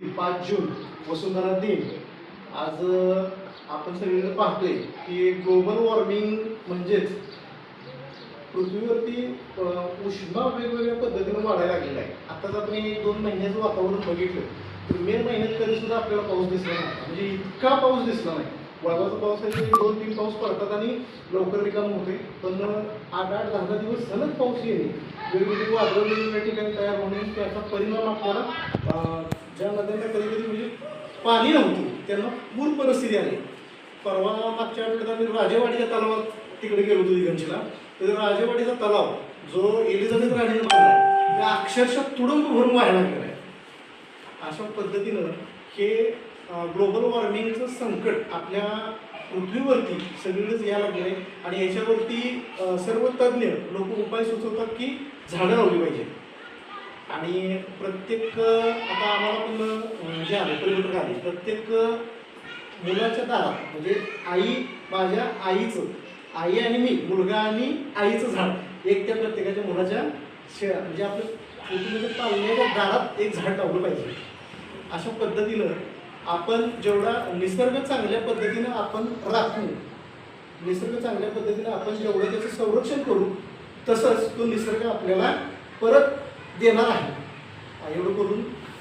पाच जून वसुंधरा दिन. आज आपण सगळीकडे पाहतोय की ग्लोबल वॉर्मिंग म्हणजेच पृथ्वीवरती उष्मा वेगवेगळ्या पद्धतीने वाढायला लागलेला आहे. आताच आपण हे दोन महिन्याचं वातावरण बघितलं. तर मे महिन्यात तरी सुद्धा आपल्याला पाऊस दिसला नाही म्हणजे इतका पाऊस दिसला नाही. वळवाचा पाऊस आहे की दोन तीन पाऊस पडतात आणि लवकर रिकाम होते. पण आठ आठ दहा दहा दिवस सलग पाऊस येणे वेगवेगळी वादळ वेगवेगळ्या ठिकाणी तयार होणे त्याचा परिणाम आपल्याला ज्या नद्यांना कधी कधी म्हणजे पाणी नव्हतं त्यांना पूर परिस्थिती आली. परवा मागच्या आठवड्यात आम्ही राजेवाडीच्या तलावात तिकडे गेलो होतो दिगंशीला तर राजेवाडीचा तलाव जो एलिझाबेथ राणीने बांधला त्या अक्षरशः तुडंब भरून वाहायला आहे. अशा पद्धतीनं हे ग्लोबल वॉर्मिंगचं संकट आपल्या पृथ्वीवरती सगळीकडेच यायला लागले आणि याच्यावरती सर्व तज्ज्ञ लोक उपाय सुचवतात की झाडं लावली पाहिजे. आणि प्रत्येक आता आम्हाला पण जे आले परिवर्तक आले प्रत्येक मुलाच्या दारात म्हणजे आई माझ्या आईचं आई आणि मी मुलगा आणि आईचं झाड एक त्या प्रत्येकाच्या मुलाच्या शे म्हणजे आपलं पृथ्वीमध्ये पालण्याच्या दारात एक झाड लावलं पाहिजे. अशा पद्धतीनं आपण जेवढा निसर्ग चांगल्या पद्धतीनं आपण राखू निसर्ग चांगल्या पद्धतीनं आपण जेवढं त्याचं संरक्षण करू तसंच तो निसर्ग आपल्याला परत देणार आहे. एवढं करून